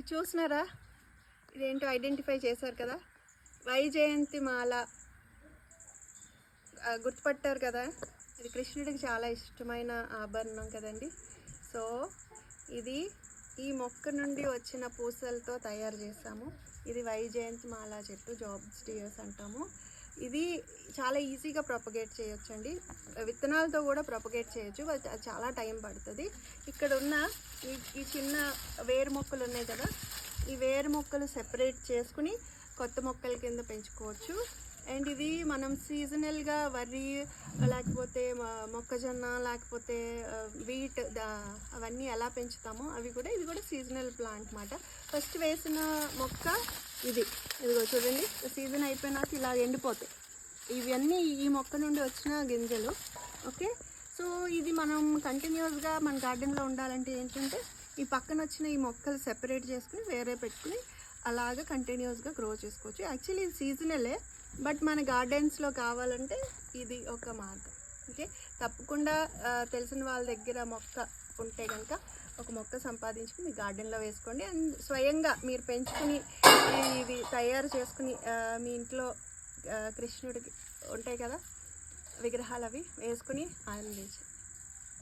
ఇది చూసినారా? ఇదేంటో ఐడెంటిఫై చేశారు కదా. వైజయంతి మాల. గుర్తుపట్టారు కదా? ఇది కృష్ణుడికి చాలా ఇష్టమైన ఆభరణం కదండి. సో ఇది ఈ మొక్క నుండి వచ్చిన పూసలతో తయారు చేసాము ఇది వైజయంతి మాల చెట్టు జాబ్స్ డియర్స్ అంటాము. ఇది చాలా ఈజీగా ప్రొపగేట్ చేయొచ్చండి. విత్తనాలతో కూడా ప్రొపగేట్ చేయొచ్చు బట్ అది చాలా టైం పడుతుంది. ఇక్కడ ఉన్న ఈ ఈ చిన్న వేరు మొక్కలు ఉన్నాయి కదా ఈ వేరు మొక్కలు సెపరేట్ చేసుకుని కొత్త మొక్కల కింద పెంచుకోవచ్చు. అండ్ ఇది మనం సీజనల్గా వరి లేకపోతే మొక్కజొన్న లేకపోతే వీట్ అవన్నీ ఎలా పెంచుతామో అవి కూడా ఇది కూడా సీజనల్ ప్లాంట్ అనమాట ఫస్ట్ వేసిన మొక్క ఇది. ఇదిగో చూడండి. సీజన్ అయిపోయినాక ఇలా ఎండిపోతాయి. ఇవన్నీ ఈ మొక్క నుండి వచ్చిన గింజలు. ఓకే సో ఇది మనం కంటిన్యూస్గా మన గార్డెన్లో ఉండాలంటే ఏంటంటే ఈ పక్కన వచ్చిన ఈ మొక్కలు సెపరేట్ చేసుకుని వేరే పెట్టుకుని అలాగా కంటిన్యూస్గా గ్రో చేసుకోవచ్చు. యాక్చువల్లీ ఇది సీజనలే బట్ మన గార్డెన్స్లో కావాలంటే ఇది ఒక మార్గం. ఓకే? తప్పకుండా తెలిసిన వాళ్ళ దగ్గర మొక్క ఉంటే కనుక ఒక మొక్క సంపాదించుకుని మీ గార్డెన్లో వేసుకోండి. అండ్ స్వయంగా మీరు పెంచుకుని ఇవి తయారు చేసుకుని మీ ఇంట్లో కృష్ణుడికి ఉంటాయి కదా విగ్రహాలు అవి వేసుకుని ఆనందించండి.